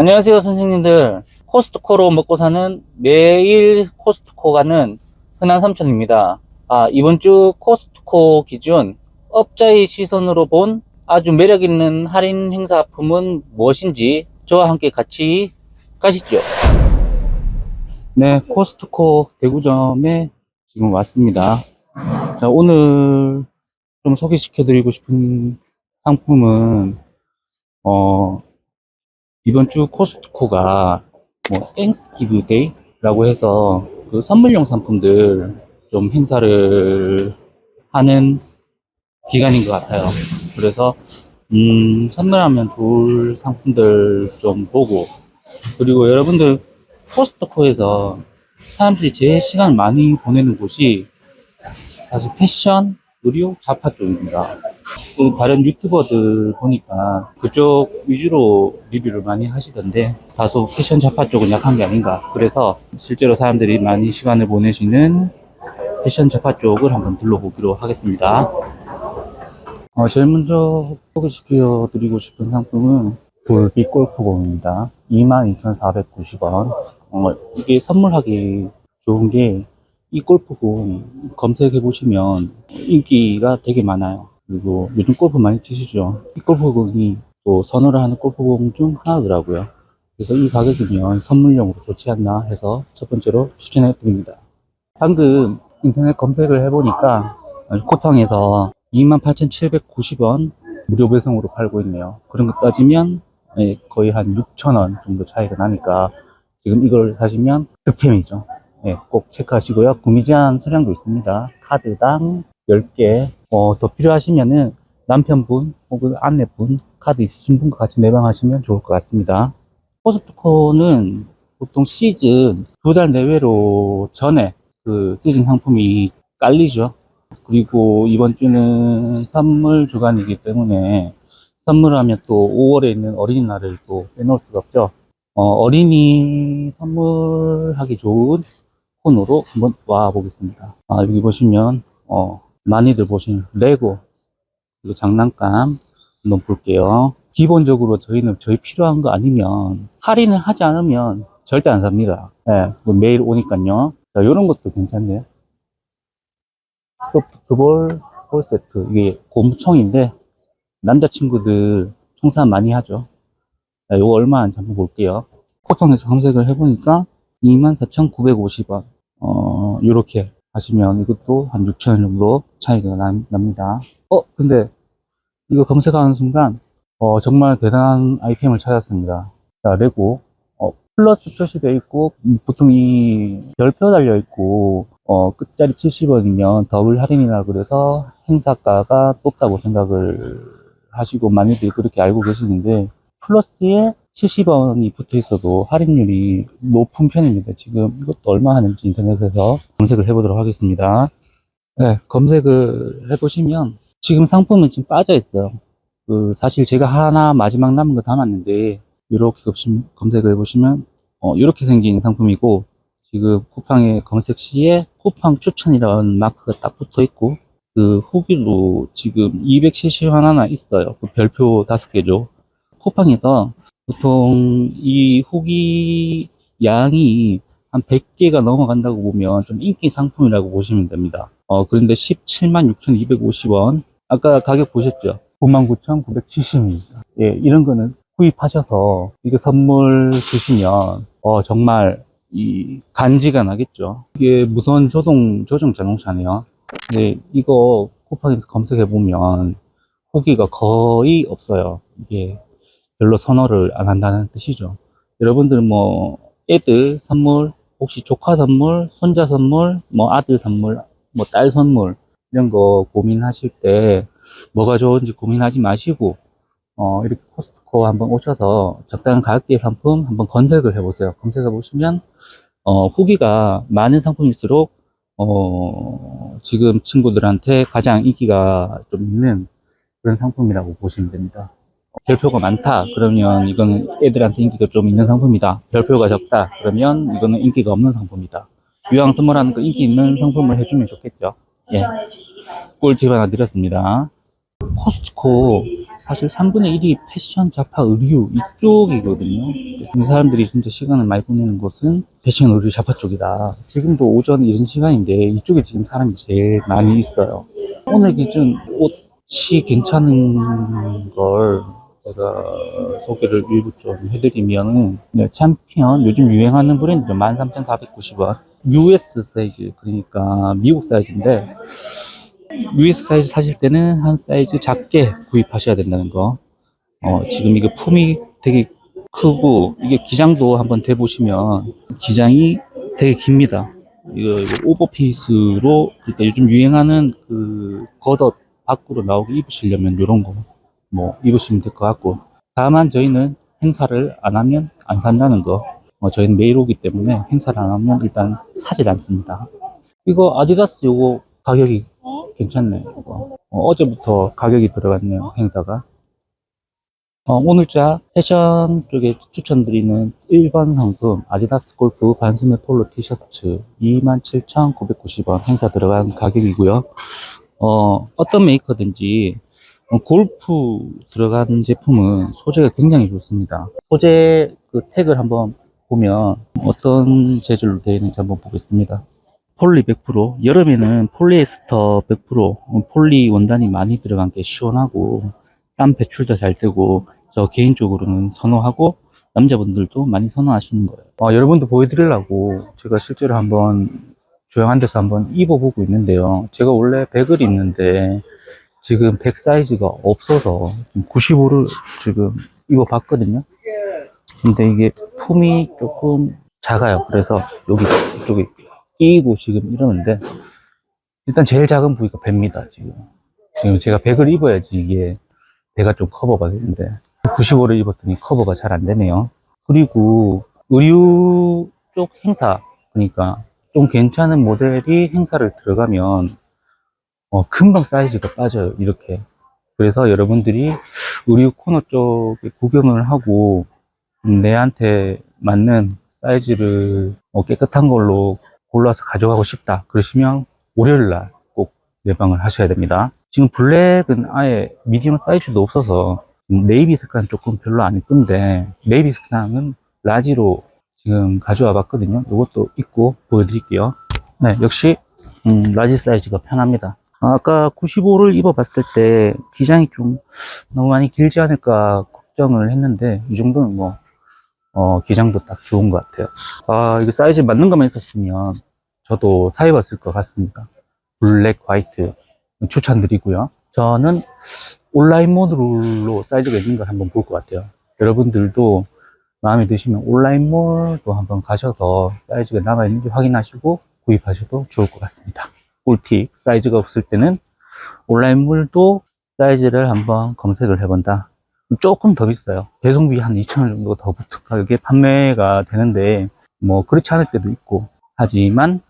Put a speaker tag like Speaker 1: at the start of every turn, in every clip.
Speaker 1: 안녕하세요, 선생님들. 코스트코로 먹고 사는 매일 코스트코 가는 흔한 삼촌입니다. 아, 이번 주 코스트코 기준 업자의 시선으로 본 아주 매력 있는 할인 행사 품은 무엇인지 저와 함께 같이 가시죠. 네, 코스트코 대구점에 지금 왔습니다. 자, 오늘 좀 소개시켜 드리고 싶은 상품은, 어, 이번 주 코스트코가 뭐, 땡스 기브 데이라고 해서 그 선물용 상품들 좀 행사를 하는 기간인 것 같아요. 그래서, 음, 선물하면 좋을 상품들 좀 보고, 그리고 여러분들 코스트코에서 사람들이 제일 시간을 많이 보내는 곳이 사실 패션, 의류, 잡화 쪽입니다. 그 다른 유튜버들 보니까 그쪽 위주로 리뷰를 많이 하시던데 다소 패션 잡화 쪽은 약한 게 아닌가. 그래서 실제로 사람들이 많이 시간을 보내시는 패션 잡화 쪽을 한번 둘러보기로 하겠습니다. 어, 제일 먼저 소개시켜 드리고 싶은 상품은 볼빛 골프공입니다. 22,490원. 어, 이게 선물하기 좋은 게 이 골프공 검색해 보시면 인기가 되게 많아요. 그리고 요즘 골프 많이 치시죠? 이 골프공이 또 선호를 하는 골프공 중 하나더라고요. 그래서 이 가격이면 선물용으로 좋지 않나 해서 첫 번째로 추천해 드립니다. 방금 인터넷 검색을 해보니까 쿠팡에서 28,790원 무료 배송으로 팔고 있네요. 그런 거 따지면 예, 거의 한 6,000원 정도 차이가 나니까 지금 이걸 사시면 득템이죠. 예, 꼭 체크하시고요. 구매 제한 수량도 있습니다. 카드당 10개. 어, 더 필요하시면은 남편분 혹은 아내분 카드 있으신 분과 같이 내방하시면 좋을 것 같습니다. 포스트코는 보통 시즌 두 달 내외로 전에 그 시즌 상품이 깔리죠. 그리고 이번 주는 선물 주간이기 때문에 선물하면 또 5월에 있는 어린이날을 또 빼놓을 수가 없죠. 어, 린이 선물하기 좋은 콘으로 한번 와 보겠습니다. 아, 여기 보시면 어, 많이들 보시는 레고 그리고 장난감 한번 볼게요. 기본적으로 저희는 저희 필요한 거 아니면 할인을 하지 않으면 절대 안 삽니다. 예, 뭐 매일 오니까요. 자, 요런 것도 괜찮네요. 소프트볼 볼 세트 이게 고무총인데 남자친구들 총사 많이 하죠. 자, 이거 얼마인지 한번 볼게요. 코통에서 검색을 해보니까 24,950원. 어, 요렇게 하시면 이것도 한 6,000원 정도 차이가 나- 납니다. 어, 근데 이거 검색하는 순간, 어, 정말 대단한 아이템을 찾았습니다. 자, 레고. 어, 플러스 표시되어 있고, 음, 보통 이 별표 달려 있고, 어, 끝자리 70원이면 더블 할인이라 그래서 행사가가 높다고 생각을 하시고 많이들 그렇게 알고 계시는데, 플러스에 70원이 붙어 있어도 할인율이 높은 편입니다. 지금 이것도 얼마 하는지 인터넷에서 검색을 해보도록 하겠습니다. 네, 검색을 해보시면 지금 상품은 지금 빠져 있어요. 그 사실 제가 하나 마지막 남은 거 담았는데 이렇게 검색을 해보시면 어, 이렇게 생긴 상품이고 지금 쿠팡에 검색 시에 쿠팡 추천이라는 마크가 딱 붙어 있고 그 후기도 지금 270원 하나 있어요. 그 별표 다섯 개죠. 쿠팡에서 보통 이 후기 양이 한 100개가 넘어간다고 보면 좀 인기 상품이라고 보시면 됩니다. 어, 그런데 176,250원. 아까 가격 보셨죠? 99,970원입니다. 예, 이런 거는 구입하셔서 이거 선물 주시면, 어, 정말 이 간지가 나겠죠. 이게 무선 조종, 조종 자동차네요. 근데 이거 쿠팡에서 검색해 보면 후기가 거의 없어요. 이게 별로 선호를 안 한다는 뜻이죠. 여러분들 뭐 애들 선물, 혹시 조카 선물, 손자 선물, 뭐 아들 선물, 뭐 딸 선물 이런 거 고민하실 때 뭐가 좋은지 고민하지 마시고 어 이렇게 코스트코 한번 오셔서 적당한 가격대의 상품 한번 검색을 해보세요. 검색해 보시면 어 후기가 많은 상품일수록 어 지금 친구들한테 가장 인기가 좀 있는 그런 상품이라고 보시면 됩니다. 별표가 많다. 그러면 이거는 애들한테 인기가 좀 있는 상품이다. 별표가 적다. 그러면 이거는 인기가 없는 상품이다. 유황 선물하는 거 인기 있는 상품을 해주면 좋겠죠. 예. 꿀팁 하나 드렸습니다. 코스트코 사실 3분의 1이 패션, 잡화, 의류 이쪽이거든요. 그래서 이 사람들이 진짜 시간을 많이 보내는 곳은 패션, 의류, 잡화 쪽이다. 지금도 오전 이런 시간인데 이쪽에 지금 사람이 제일 많이 있어요. 오늘 기준 옷이 괜찮은 걸 제가 소개를 일부 좀 해드리면은 네, 챔피언 요즘 유행하는 브랜드죠. 13,490원. US 사이즈 그러니까 미국 사이즈인데 US 사이즈 사실 때는 한 사이즈 작게 구입하셔야 된다는 거. 어, 지금 이게 품이 되게 크고, 이게 기장도 한번 대보시면, 기장이 되게 깁니다. 이거, 이거 오버페이스로, 그러니까 요즘 유행하는 그 겉옷 밖으로 나오게 입으시려면 이런 거, 뭐, 입으시면 될 것 같고. 다만 저희는 행사를 안 하면 안 산다는 거. 어, 저희는 매일 오기 때문에 행사를 안 하면 일단 사질 않습니다. 이거 아디다스 요거 가격이 괜찮네. 이거. 어, 제부터 가격이 들어갔네요. 행사가. 어, 오늘자 패션 쪽에 추천드리는 1번 상품 아디다스 골프 반소매 폴로 티셔츠 27,990원 행사 들어간 가격이고요. 어, 어떤 메이커든지 어, 골프 들어간 제품은 소재가 굉장히 좋습니다. 소재 그 태그를 한번 보면 어떤 재질로 되어 있는지 한번 보겠습니다. 폴리 100%, 여름에는 폴리에스터 100%, 어, 폴리 원단이 많이 들어간 게 시원하고 땀 배출도 잘 되고 저 개인적으로는 선호하고 남자분들도 많이 선호하시는 거예요. 어, 여러분도 보여드리려고 제가 실제로 한번 조용한 데서 한번 입어보고 있는데요. 제가 원래 100을 입는데 지금 100 사이즈가 없어서 95를 지금 입어봤거든요. 근데 이게 품이 조금 작아요. 그래서 여기 이쪽에 끼고 지금 이러는데 일단 제일 작은 부위가 배입니다. 지금 지금 제가 100을 입어야지 이게 배가 좀 커버가 되는데 95를 입었더니 커버가 잘 안 되네요. 그리고 의류 쪽 행사 그러니까 좀 괜찮은 모델이 행사를 들어가면 어, 금방 사이즈가 빠져요. 이렇게. 그래서 여러분들이 의류 코너 쪽에 구경을 하고 음, 내한테 맞는 사이즈를 어, 깨끗한 걸로 골라서 가져가고 싶다. 그러시면 월요일 날 꼭 예방을 하셔야 됩니다. 지금 블랙은 아예 미디엄 사이즈도 없어서 네이비 색깔은 조금 별로 안 이쁜데 네이비 색상은 라지로 지금 가져와 봤거든요. 이것도 입고 보여드릴게요. 네, 역시 음, 라지 사이즈가 편합니다. 아까 95를 입어봤을 때 기장이 좀 너무 많이 길지 않을까 걱정을 했는데 이 정도는 뭐 어, 기장도 딱 좋은 것 같아요. 아, 이거 사이즈 맞는 것만 있었으면 저도 사입었을 것 같습니다. 블랙, 화이트 추천드리고요. 저는 온라인 모드로 사이즈가 있는 걸 한번 볼 것 같아요. 여러분들도 마음에 드시면 온라인몰도 한번 가셔서 사이즈가 남아있는지 확인하시고 구입하셔도 좋을 것 같습니다. 꿀팁, 사이즈가 없을 때는 온라인몰도 사이즈를 한번 검색을 해본다. 조금 더 비싸요. 배송비 한 2,000원 정도 더 가격에 판매가 되는데, 뭐, 그렇지 않을 때도 있고, 하지만,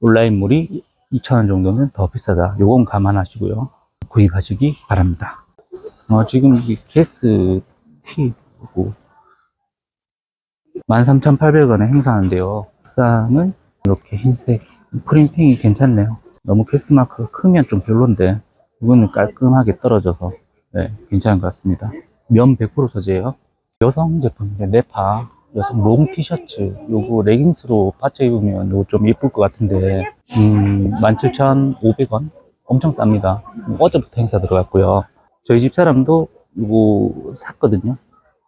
Speaker 1: 온라인몰이 2,000원 정도는 더 비싸다. 요건 감안하시고요. 구입하시기 바랍니다. 어, 지금 이 게스 T고 13,800원에 행사하는데요. 색상은 이렇게 흰색 프린팅이 괜찮네요. 너무 캐스마크가 크면 좀 별론데 이거는 깔끔하게 떨어져서 네, 괜찮은 것 같습니다. 면 100% 소재예요. 여성 제품인데 네파 여성 롱 티셔츠 요거 레깅스로 받쳐 입으면 요거 좀 예쁠 것 같은데 음 17,500원 엄청 쌉니다. 어제부터 행사 들어갔고요. 저희 집 사람도 이거 샀거든요.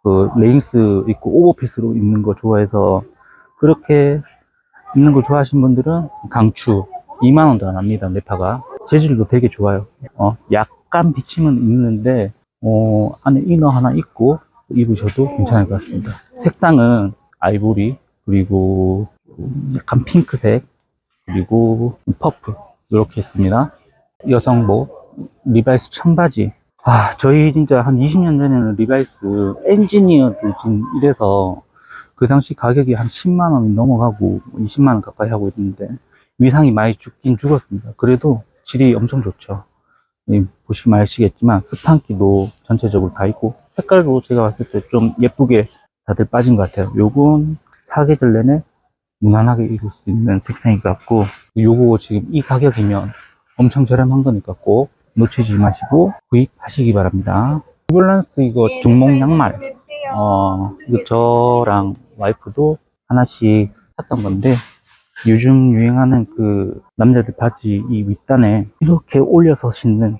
Speaker 1: 그 레깅스 입고 오버핏으로 입는 거 좋아해서 그렇게 입는 거 좋아하시는 분들은 강추 2만원도 안 합니다 네파가. 재질도 되게 좋아요. 어, 약간 비침은 있는데 어, 안에 이너 하나 입고 입으셔도 괜찮을 것 같습니다. 색상은 아이보리 그리고 약간 핑크색 그리고 퍼프 이렇게 했습니다. 여성복 리바이스 청바지. 아 저희 진짜 한 20년 전에는 리바이스 엔지니어들 지금 이래서 그 당시 가격이 한 10만 원이 넘어가고 20만 원 가까이 하고 있는데 위상이 많이 죽긴 죽었습니다. 그래도 질이 엄청 좋죠. 이 보시면 아시겠지만 스판기도 전체적으로 다 있고 색깔도 제가 봤을 때 좀 예쁘게 다들 빠진 것 같아요. 요건 사계절 내내 무난하게 입을 수 있는 색상인 것 같고 요거 지금 이 가격이면 엄청 저렴한 거니까 꼭 놓치지 마시고 구입하시기 바랍니다. 밸런스 이거 중목 양말. 어, 이거 저랑 와이프도 하나씩 샀던 건데, 요즘 유행하는 그 남자들 바지 이 윗단에 이렇게 올려서 신는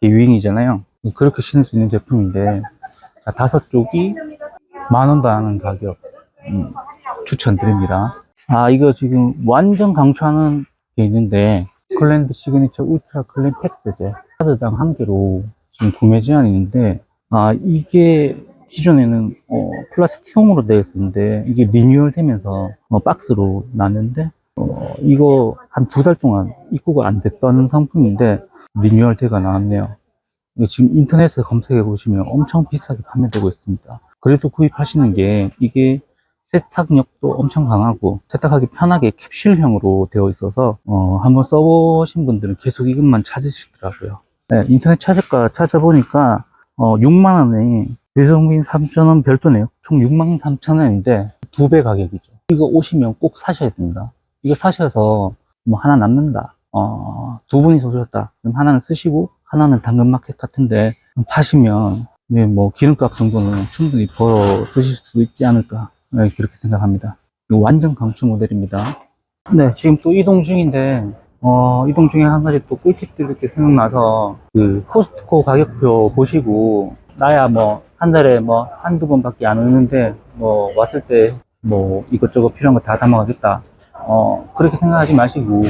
Speaker 1: 게 유행이잖아요. 그렇게 신을 수 있는 제품인데, 자, 다섯 쪽이 만 원도 안 하는 가격, 음, 추천드립니다. 아, 이거 지금 완전 강추하는 게 있는데, 클랜드 시그니처 울트라 클랜 팩스제 카드당 한 개로 지금 구매 제한이 있는데, 아, 이게 기존에는 어, 플라스틱형으로 되어 있었는데, 이게 리뉴얼 되면서 어, 박스로 나왔는데, 어, 이거 한 두 달 동안 입고가 안 됐던 상품인데, 리뉴얼 돼가 나왔네요. 지금 인터넷에 검색해 보시면 엄청 비싸게 판매되고 있습니다. 그래도 구입하시는 게 이게 세탁력도 엄청 강하고 세탁하기 편하게 캡슐형으로 되어 있어서 어, 한번 써보신 분들은 계속 이것만 찾으시더라고요. 네, 인터넷 찾을까 찾아보니까 어, 6만 원에 배송비 3천 원 별도네요. 총 6만 3천 원인데 두 배 가격이죠. 이거 오시면 꼭 사셔야 됩니다. 이거 사셔서 뭐 하나 남는다. 어, 두 분이서 오셨다. 그럼 하나는 쓰시고 하나는 당근마켓 같은데 파시면 네, 뭐 기름값 정도는 충분히 벌어 쓰실 수 있지 않을까 네, 그렇게 생각합니다. 완전 강추 모델입니다. 네, 지금 또 이동 중인데 어, 이동 중에 한 가지 또 꿀팁들 이렇게 생각나서 그 코스트코 가격표 보시고 나야 뭐 한 달에 뭐 한두 번밖에 안 오는데 뭐 왔을 때 뭐 이것저것 필요한 거 다 담아가겠다. 어, 그렇게 생각하지 마시고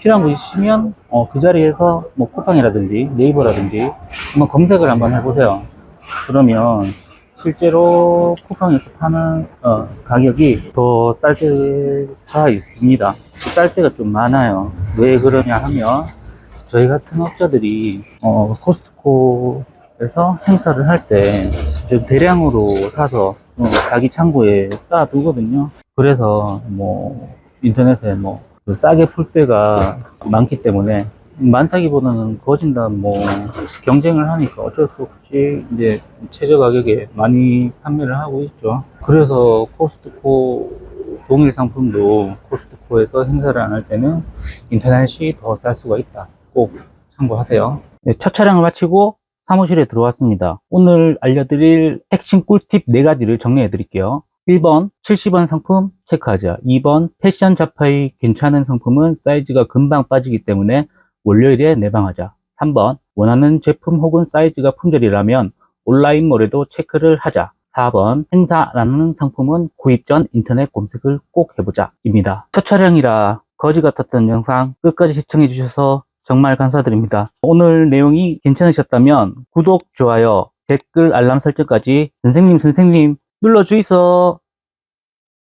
Speaker 1: 필요한 거 있으면 어, 그 자리에서 뭐 쿠팡이라든지 네이버라든지 한번 검색을 한번 해보세요. 그러면 실제로 쿠팡에서 파는 어, 가격이 더 쌀 때가 있습니다. 쌀 때가 좀 많아요. 왜 그러냐 하면 저희 같은 업자들이 어, 코스트코 에서 행사를 할 때 대량으로 사서 어, 자기 창고에 쌓아두거든요. 그래서 뭐 인터넷에 뭐그 싸게 풀 때가 많기 때문에 많다기보다는 거진다 뭐 경쟁을 하니까 어쩔 수 없이 이제 최저 가격에 많이 판매를 하고 있죠. 그래서 코스트코 동일 상품도 코스트코에서 행사를 안 할 때는 인터넷이 더 쌀 수가 있다. 꼭 참고하세요. 네, 첫 촬영을 마치고 사무실에 들어왔습니다. 오늘 알려드릴 핵심 꿀팁 4가지를 정리해 드릴게요. 1번 70원 상품 체크하자. 2번 패션 자파의 괜찮은 상품은 사이즈가 금방 빠지기 때문에 월요일에 내방하자. 3번 원하는 제품 혹은 사이즈가 품절이라면 온라인몰에도 체크를 하자. 4번 행사라는 상품은 구입 전 인터넷 검색을 꼭 해보자 입니다. 첫 촬영이라 거지 같았던 영상 끝까지 시청해 주셔서 정말 감사드립니다. 오늘 내용이 괜찮으셨다면 구독, 좋아요, 댓글, 알람 설정까지 선생님 선생님 눌러주이소.